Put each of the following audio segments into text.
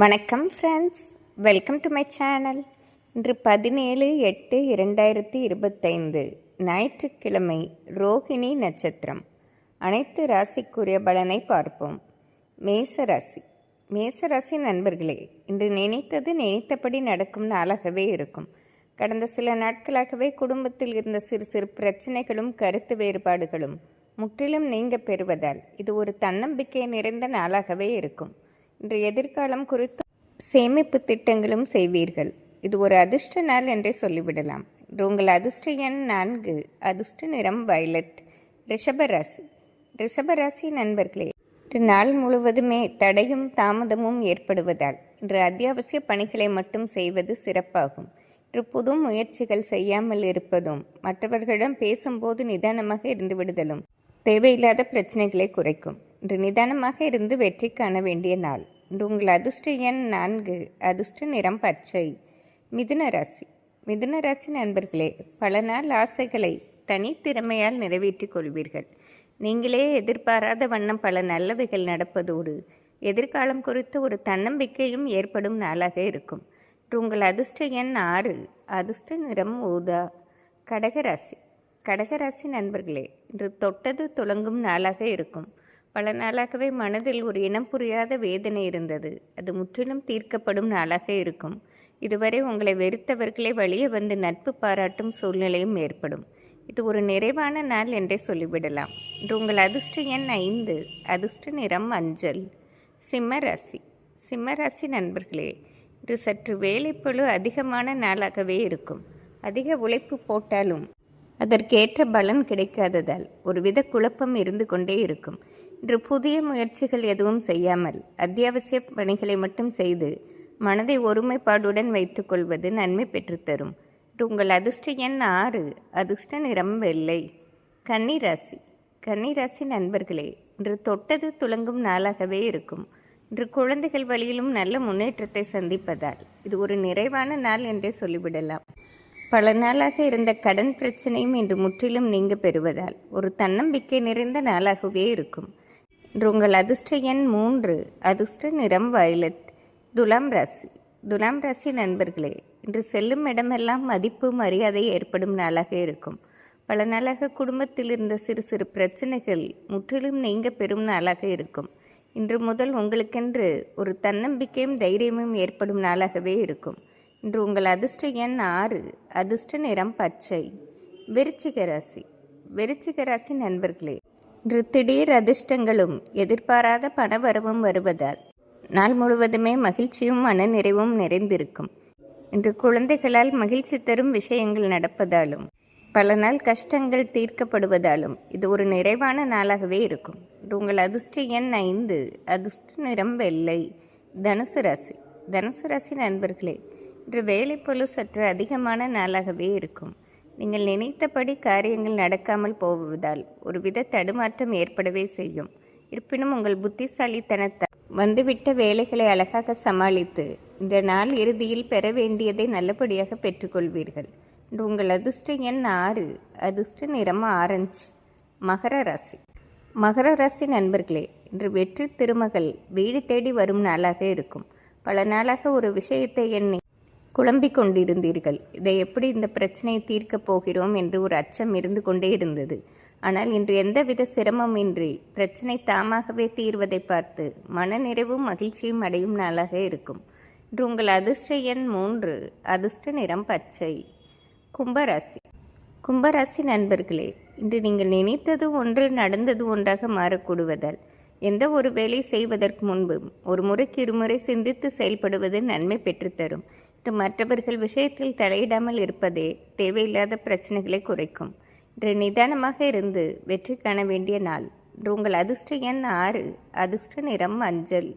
வணக்கம் friends welcome to my channel இன்று பதினேழு எட்டு இரண்டாயிரத்தி இருபத்தைந்து ஞாயிற்றுக்கிழமை ரோஹிணி நட்சத்திரம். அனைத்து ராசிக்குரிய பலனை பார்ப்போம். மேச ராசி. மேச ராசி நண்பர்களே இன்று நினைத்தது நினைத்தபடி நடக்கும் நாளாகவே இருக்கும். கடந்த சில நாட்களாகவே குடும்பத்தில் இருந்த சிறு சிறு பிரச்சனைகளும் கருத்து வேறுபாடுகளும் முற்றிலும் நீங்க பெறுவதால் இது ஒரு தன்னம்பிக்கை நிறைந்த நாளாகவே இருக்கும். இன்று எதிர்காலம் குறித்து சேமிப்பு திட்டங்களும் செய்வீர்கள். இது ஒரு அதிர்ஷ்ட நாள் என்றே சொல்லிவிடலாம். உங்கள் அதிர்ஷ்ட எண் நான்கு. அதிர்ஷ்ட நிறம் வயலட். ரிஷபராசி ரிஷபராசி நண்பர்களே இன்று நாள் முழுவதுமே தடையும் தாமதமும் ஏற்படுவதால் இன்று அத்தியாவசிய பணிகளை மட்டும் செய்வது சிறப்பாகும். இன்று புது முயற்சிகள் செய்யாமல் இருப்பதும் மற்றவர்களிடம் பேசும்போது நிதானமாக இருந்து விடுதலும் தேவையில்லாத பிரச்சனைகளை குறைக்கும். இன்று நிதானமாக இருந்து வெற்றி காண வேண்டிய நாள். உங்கள் அதிர்ஷ்ட எண் நான்கு அதிர்ஷ்ட நிறம் பச்சை. மிதுன ராசி. மிதுன ராசி நண்பர்களே பல நாள் ஆசைகளை தனித்திறமையால் நிறைவேற்றிக் கொள்வீர்கள். நீங்களே எதிர்பாராத வண்ணம் பல நல்லவைகள் நடப்பதோடு எதிர்காலம் குறித்து ஒரு தன்னம்பிக்கையும் ஏற்படும் நாளாக இருக்கும். உங்கள் அதிர்ஷ்ட எண் ஆறு அதிர்ஷ்ட நிறம் ஊதா. கடகராசி கடகராசி நண்பர்களே இன்று தொட்டது துளங்கும் நாளாக இருக்கும். பல நாளாகவே மனதில் ஒரு இனம் புரியாத வேதனை இருந்தது. அது முற்றிலும் தீர்க்கப்படும் நாளாக இருக்கும். இதுவரை உங்களை வெறுத்தவர்களே வழியே வந்து நட்பு பாராட்டும் சூழ்நிலையும் ஏற்படும். இது ஒரு நிறைவான நாள் என்றே சொல்லிவிடலாம். இன்று உங்கள் அதிர்ஷ்ட எண் ஐந்து அதிர்ஷ்ட நிறம் மஞ்சள் சிம்மராசி சிம்மராசி நண்பர்களே இது சற்று வேலைப்பழு அதிகமான நாளாகவே இருக்கும். அதிக உழைப்பு போட்டாலும் அதற்கேற்ற பலன் கிடைக்காததால் ஒருவித குழப்பம் இருந்து கொண்டே இருக்கும். இன்று புதிய முயற்சிகள் எதுவும் செய்யாமல் அத்தியாவசிய பணிகளை மட்டும் செய்து மனதை ஒருமைப்பாடுடன் வைத்துக்கொள்வது நன்மை பெற்றுத்தரும் உங்கள் அதிர்ஷ்ட எண் ஆறு. அதிர்ஷ்ட நிறம் வெள்ளை. கன்னிராசி கன்னிராசி நண்பர்களே இன்று தொட்டது துளங்கும் நாளாகவே இருக்கும். இன்று குழந்தைகள் வழியிலும் நல்ல முன்னேற்றத்தை சந்திப்பதால் இது ஒரு நிறைவான நாள் என்றே சொல்லிவிடலாம். பல நாளாக இருந்த கடன் பிரச்சனையும் இன்று முற்றிலும் நீங்க பெறுவதால் ஒரு தன்னம்பிக்கை நிறைந்த நாளாகவே இருக்கும். இன்று உங்கள் அதிர்ஷ்ட எண் மூன்று. அதிர்ஷ்ட நிறம் வயலட். துலாம் ராசி. துலாம் ராசி நண்பர்களே இன்று செல்லும் இடமெல்லாம் மதிப்பு மரியாதை ஏற்படும் நாளாக இருக்கும். பல நாளாக குடும்பத்தில் இருந்த சிறு சிறு பிரச்சனைகள் முற்றிலும் நீங்க பெறும் நாளாக இருக்கும். இன்று முதல் உங்களுக்கென்று ஒரு தன்னம்பிக்கையும் தைரியமும் ஏற்படும் நாளாகவே இருக்கும். இன்று உங்கள் அதிர்ஷ்ட எண் ஆறு. அதிர்ஷ்ட நிறம் பச்சை. விருச்சிக ராசி. விருச்சிக ராசி நண்பர்களே இன்று திடீர் அதிர்ஷ்டங்களும் எதிர்பாராத பணவரவும் வருவதால் நாள் முழுவதுமே மகிழ்ச்சியும் மனநிறைவும் நிறைந்திருக்கும். இன்று குழந்தைகளால் மகிழ்ச்சி தரும் விஷயங்கள் நடப்பதாலும் பல நாள் கஷ்டங்கள் தீர்க்கப்படுவதாலும் இது ஒரு நிறைவான நாளாகவே இருக்கும். உங்கள் அதிர்ஷ்ட எண் ஐந்து அதிர்ஷ்ட நிறம் வெள்ளை தனுசு ராசி. தனுசு ராசி நண்பர்களே இன்று வேலைப்பொழு சற்று அதிகமான நாளாகவே இருக்கும். நீங்கள் நினைத்தபடி காரியங்கள் நடக்காமல் போவதால் ஒருவித தடுமாற்றம் ஏற்படவே செய்யும். இருப்பினும் உங்கள் புத்திசாலித்தனத்தை வந்துவிட்ட வேலைகளை அழகாக சமாளித்து இந்த நாள் இறுதியில் பெற வேண்டியதை நல்லபடியாக பெற்றுக்கொள்வீர்கள். இன்று உங்கள் அதிர்ஷ்ட எண் ஆறு. அதிர்ஷ்ட நிறம் ஆரஞ்சு. மகர ராசி. மகர ராசி நண்பர்களே இன்று வெற்றி திருமகள் வீடு தேடி வரும் நாளாக இருக்கும். பல நாளாக ஒரு விஷயத்தை எண்ணி குழம்பிக் கொண்டிருந்தீர்கள். இதை எப்படி இந்த பிரச்சனையை தீர்க்கப் போகிறோம் என்று ஒரு அச்சம் இருந்து கொண்டே இருந்தது. ஆனால் இன்று எந்தவித சிரமமின்றி பிரச்சனை தாமாகவே தீர்வதை பார்த்து மனநிறைவும் மகிழ்ச்சியும் அடையும் நாளாக இருக்கும். இன்று உங்கள் அதிர்ஷ்ட எண் மூன்று அதிர்ஷ்ட நிறம் பச்சை. கும்பராசி. கும்பராசி நண்பர்களே இன்று நீங்கள் நினைத்தது ஒன்று நடந்தது ஒன்றாக மாறக்கூடுவதால் எந்த ஒரு வேலை செய்வதற்கு முன்பு ஒரு முறைக்கு இருமுறை சிந்தித்து செயல்படுவது நன்மை பெற்றுத்தரும். மற்றவர்கள் விஷயத்தில் தலையிடாமல் இருப்பதே தேவையில்லாத பிரச்சனைகளை குறைக்கும். இன்று நிதானமாக இருந்து வெற்றி காண வேண்டிய நாள். உங்கள் அதிர்ஷ்ட எண் ஆறு அதிர்ஷ்ட நிறம் மஞ்சள்.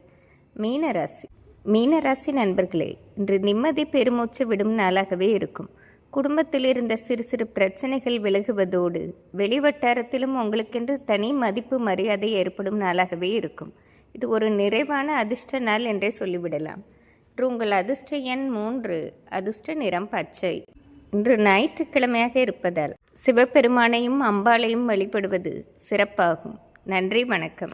மீனராசி மீனராசி நண்பர்களே இன்று நிம்மதி பெருமூச்சு விடும் நாளாகவே இருக்கும். குடும்பத்தில் இருந்த சிறு சிறு பிரச்சனைகள் விலகுவதோடு வெளிவட்டாரத்திலும் உங்களுக்கென்று தனி மதிப்பு மரியாதை ஏற்படும் நாளாகவே இருக்கும். இது ஒரு நிறைவான அதிர்ஷ்ட நாள் என்றே சொல்லிவிடலாம். இன்று உங்கள் அதிர்ஷ்ட எண் மூன்று அதிர்ஷ்ட நிறம் பச்சை. இன்று ஞாயிற்றுக்கிழமையாக இருப்பதால் சிவபெருமானையும் அம்பாளையும் வழிபடுவது சிறப்பாகும். நன்றி வணக்கம்.